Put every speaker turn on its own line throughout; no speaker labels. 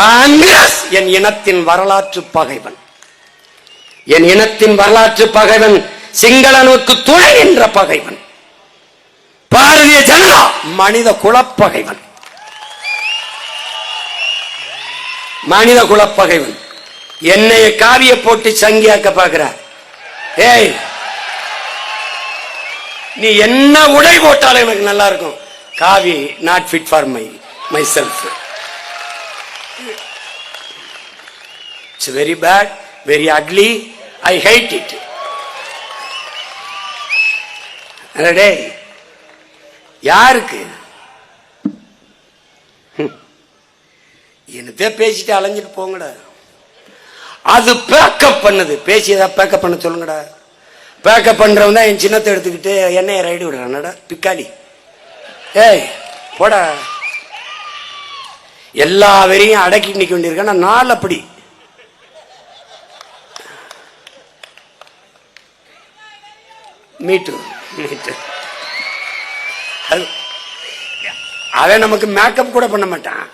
காங்கிரஸ் என் இனத்தின் வரலாற்று பகைவன். என் இனத்தின் வரலாற்று பகைவன் சிங்களனுக்கு துணை என்ற பகைவன். பாரதிய ஜனதா மனித குலப்பகைவன். மனித குலப்பகைவன். என்னைய காவிய போட்டு சங்கியாக்க பாக்குற ஏய் நீ என்ன உடை போட்டாலும் எனக்கு நல்லா இருக்கும். காவி not fit for my myself it's very bad very ugly I hate it டே யாருக்கு? ஹம். என்னத்தே பேசிட்டு அலைஞ்சிட்டு போங்கடா. அது பேக்கப் பண்ணுது. பேசியதா பேக்கப் பண்ண சொல்லுங்கடா. பேக்கப் பண்றவன் தான் என் சின்னத்தை எடுத்துக்கிட்டு என்னைய ரைடு விடுறானடா பிக்காளி. ஏய் போடா. எல்லா வரையும் அடக்கி நிக்க வேண்டியிருக்கேன். நாள் அப்படி. மீட்டு மீட்டு. அது அவன் நமக்கு மேக்கப் கூட பண்ண மாட்டான்.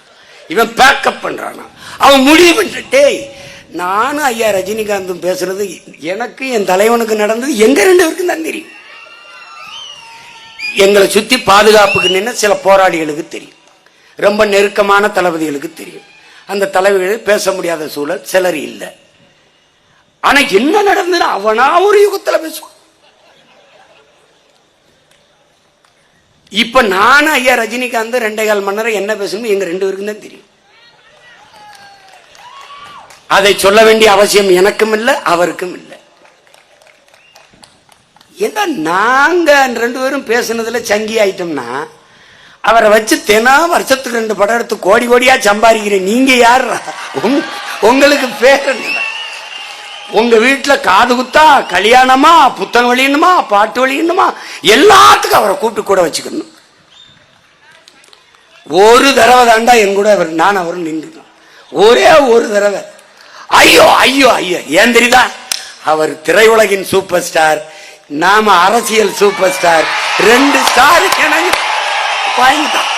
இவன் பேக்கப் பண்றான். அவன் முடிவு பண்ணிட்டு நானும் ஐயா ரஜினிகாந்தும் பேசுறது எனக்கு என் தலைவனுக்கு நடந்தது எங்க ரெண்டு பேருக்கும் தான் தெரியும். எங்களை சுத்தி பாதுகாப்புக்கு நின்று சில போராளிகளுக்கு தெரியும். ரொம்ப நெருக்கமான தளபதிகளுக்கு தெரியும். அந்த தலைவர்கள் பேச முடியாத சூழல் சிலர் இல்லை. ஆனா என்ன நடந்தது அவனா ஒரு யுகத்துல பேசுவான். இப்ப நானும் ஐயா ரஜினிகாந்த் ரெண்டே கால் மணி நேரம் என்ன பேசணும் எங்க ரெண்டு பேருக்கும் தான் தெரியும். அதை சொல்ல வேண்டிய அவசியம் எனக்கும் இல்லை அவருக்கும் இல்லை. ஏன்னா நாங்க ரெண்டு பேரும் பேசுனதுல சங்கி ஆயிட்டோம்னா அவரை வச்சு தினம் வருஷத்துக்கு ரெண்டு படம் எடுத்து கோடி கோடியா சம்பாதிக்கிறேன். நீங்க யார்? உங்களுக்கு பேர் உங்க வீட்டுல காது குத்தா கல்யாணமா புத்தகம் வெளியணுமா பாட்டு வெளியணுமா எல்லாத்துக்கும் அவரை கூப்பிட்டு கூட வச்சுக்கணும். ஒரு தடவை தாண்டா என் கூட அவர் நான் அவரும் நின்றுக்கணும் ஒரே ஒரு தடவை. ஐயோ ஐயோ ஐயோ ஏன் தெரியுதா? அவர் திரையுலகின் சூப்பர் ஸ்டார் நாம அரசியல் சூப்பர் ஸ்டார் ரெண்டு ஸ்டார் எனக்கு 关一把。